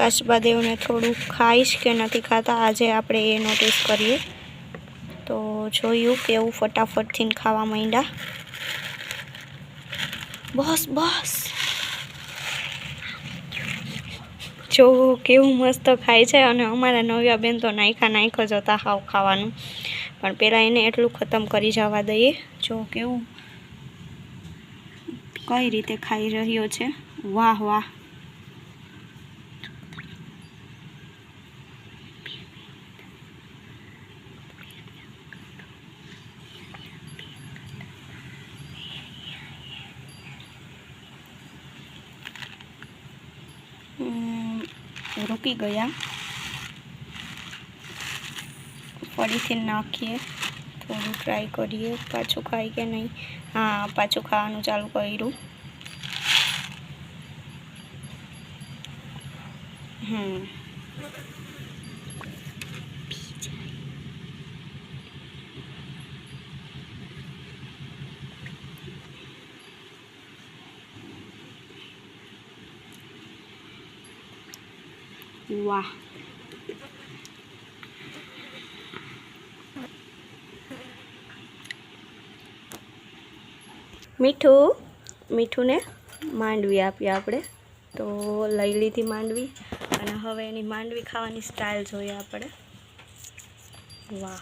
કાચબાદેવને થોડું ખાઈશ કે નથી ખાતા? આજે આપણે એ નોટિસ કરીએ. તો જોયું કેવું ફટાફટથી ખાવા માંડ્યા. બસ બસ. જો કેવું મસ્ત ખાય છે અને અમારા નવ્યા બેન તો નાયખા નાયખો હતા હાવ ખાવાનું. પણ પહેલાં એને એટલું ખતમ કરી જવા દઈએ. જો કેવું, કઈ રીતે ખાઈ રહ્યો છે? વાહ વાહ. રૂકી ગયા. ફરીથી નાખીએ. થોડું ટ્રાય કરીએ. પાછું ખાય કે નહીં? હા, પાછું ખાવાનું ચાલુ કર્યું. હમ. વાહ મીઠું, મીઠુંને માંડવી આપી આપણે. તો લઈ લીધી માંડવી અને હવે એની માંડવી ખાવાની સ્ટાઇલ જોઈએ આપણે. વાહ.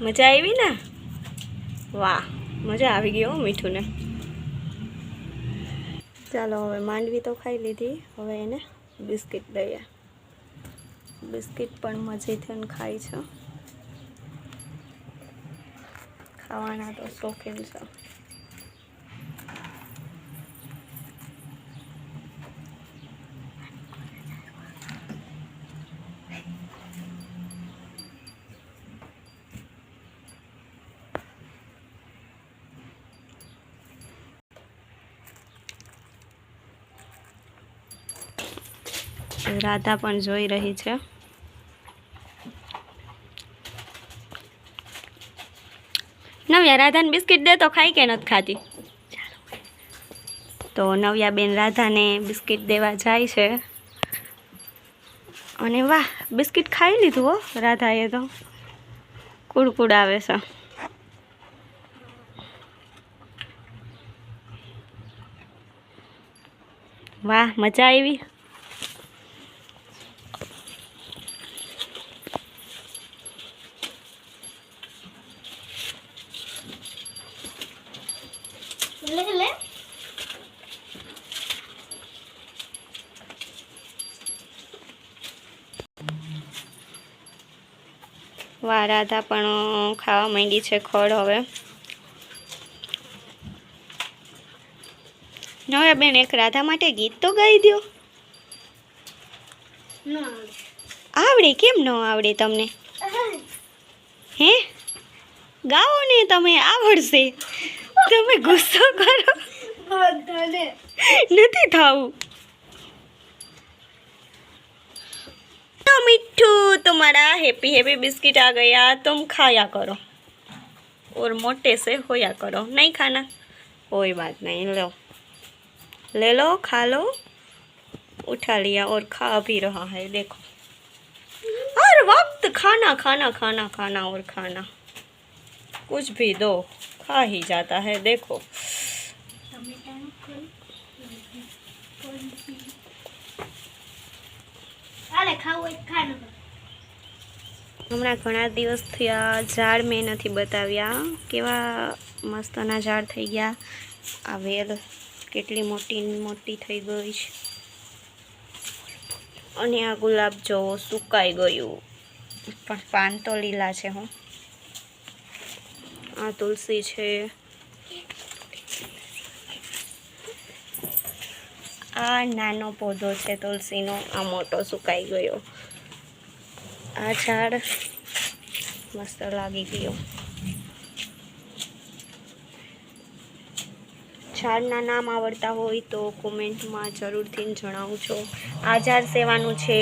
મજા આવી ને? વાહ, મજા આવી ગઈ હો મીઠુંને. ચાલો હવે માંડવી તો ખાઈ લીધી, હવે એને બિસ્કિટ દઈએ. બિસ્કિટ પણ મજેથી ખાય છે. ખાવાના તો શોખીન છે. રાધા પણ જોઈ રહી છે. નવ્યા, રાધાને બિસ્કિટ દે તો ખાઈ કે નથી ખાતી? તો નવ્યા બેન રાધાને બિસ્કિટ દેવા જાય છે. અને વાહ, બિસ્કિટ ખાઈ લીધું હો રાધાએ તો. કુડકુડ આવે છે. વાહ, મજા આવી. વાહ રાધા પણ ખાવા માંડી છે ખડ હવે. હવે બેન એક રાધા માટે ગીત તો ગાઈ દો આવડે. કેમ ન આવડે તમને? હે? ગાઓ ને તમે આવડશે. તમે ગુસ્સો કરો. નથી થાવું. तो मिट्टू तुम्हारा हैप्पी हैप्पी बिस्किट आ गया। तुम खाया करो। और मोटे से होया करो। नहीं खाना? कोई बात नहीं, लो। ले लो, खा लो। उठा लिया और खा भी रहा है, देखो। हर वक्त खाना खाना खाना खाना और खाना। कुछ भी दो, खा ही जाता है, देखो। હમણાં ઘણા દિવસ થયા ઝાડ મેં નથી બતાવ્યા. કેવા મસ્તના ઝાડ થઈ ગયા. આ વેલ કેટલી મોટી મોટી થઈ ગઈ છે. અને આ ગુલાબ જો સુકાઈ ગયું. પણ પાન તો લીલા છે હું. આ તુલસી છે. આ નાનો પૌધો છે તુલસીનો આ મોટો સુકાઈ ગયો આ ઝાડ મસ્ત લાગી ગયો ઝાડના નામ આવડતા હોય તો કોમેન્ટમાં જરૂરથી જણાવજો આ ઝાડ સેવાનું છે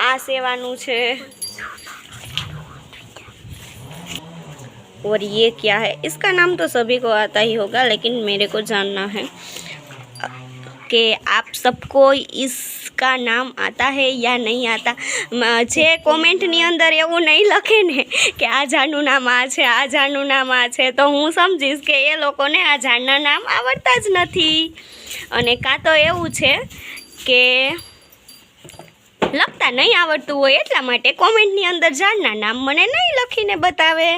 આ સેવાનું છે और ये क्या है इसका नाम तो सभी को आता ही होगा लेकिन मेरे को जानना है कि आप सबको इसका नाम आता है या નહીં આતા મ- જે કોમેન્ટની અંદર એવું નહીં લખે ને કે આ ઝાડનું નામ આ છે આ ઝાડનું નામ આ છે તો હું સમજીશ કે એ લોકોને આ ઝાડના નામ આવડતા જ નથી અને કાં તો એવું છે કે લખતા નહીં આવડતું હોય એટલા માટે કોમેન્ટની અંદર ઝાડના નામ મને નહીં લખીને બતાવે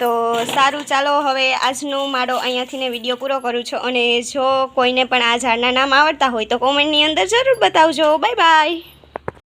તો સારું, ચાલો હવે આજનો મારો અહીંયાથી ને વીડિયો પૂરો કરું છું અને જો કોઈને પણ આ ઝાડના નામ આવડતા હોય તો કોમેન્ટની અંદર જરૂર બતાવજો. Bye bye